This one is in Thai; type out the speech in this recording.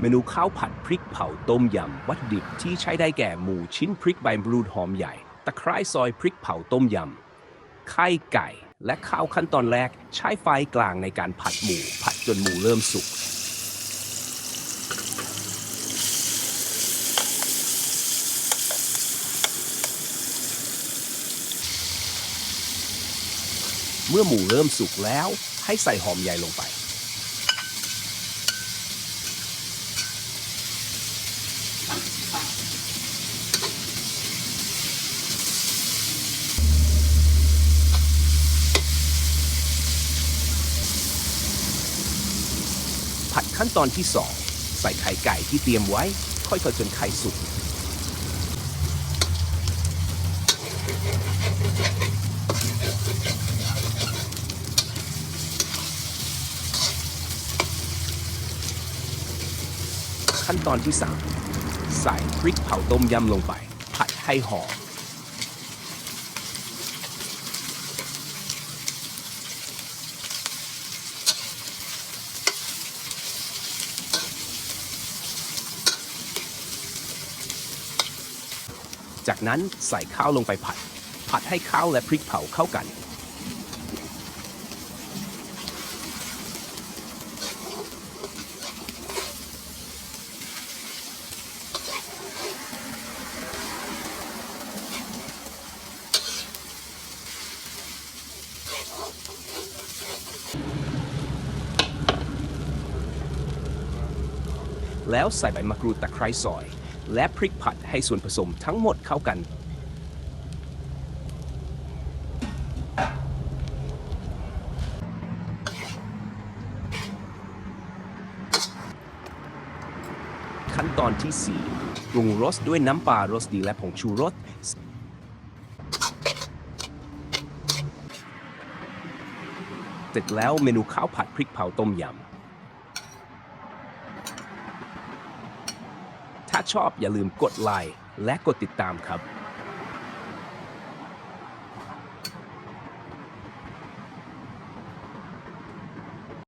เมนูข้าวผัดพริกเผาต้มยำวัตถุดิบที่ใช้ได้แก่หมูชิ้นพริกใบบรูดหอมใหญ่ ตะไคร้ซอยพริกเผาต้มยำไข่ไก่ และข้าวขั้นตอนแรกใช้ไฟกลางในการผัดหมู ผัดจนหมูเริ่มสุกเมื่อหมูเริ่มสุกแล้วให้ใส่หอมใหญ่ลงไป ผัดขั้นตอนที่ 2 ใส่ไข่ไก่ที่เตรียมไว้ ค่อยๆจนไข่สุกขั้นตอนที่ 3 ใส่พริกเผาต้มยำลงไป ผัดให้หอม จากนั้นใส่ข้าวลงไปผัด ผัดให้ข้าวและพริกเผาเข้ากัน แล้วใส่ใบมะกรูดตะไคร้ซอย และพริกผัดให้ส่วนผสมทั้งหมดเข้ากัน ขั้นตอนที่ 4 ปรุงรสด้วยน้ำปลารสดีและผงชูรสเสร็จแล้วเมนูข้าวผัดพริกเผาต้มยำ ถ้าชอบอย่าลืมกดไลค์และกดติดตามครับ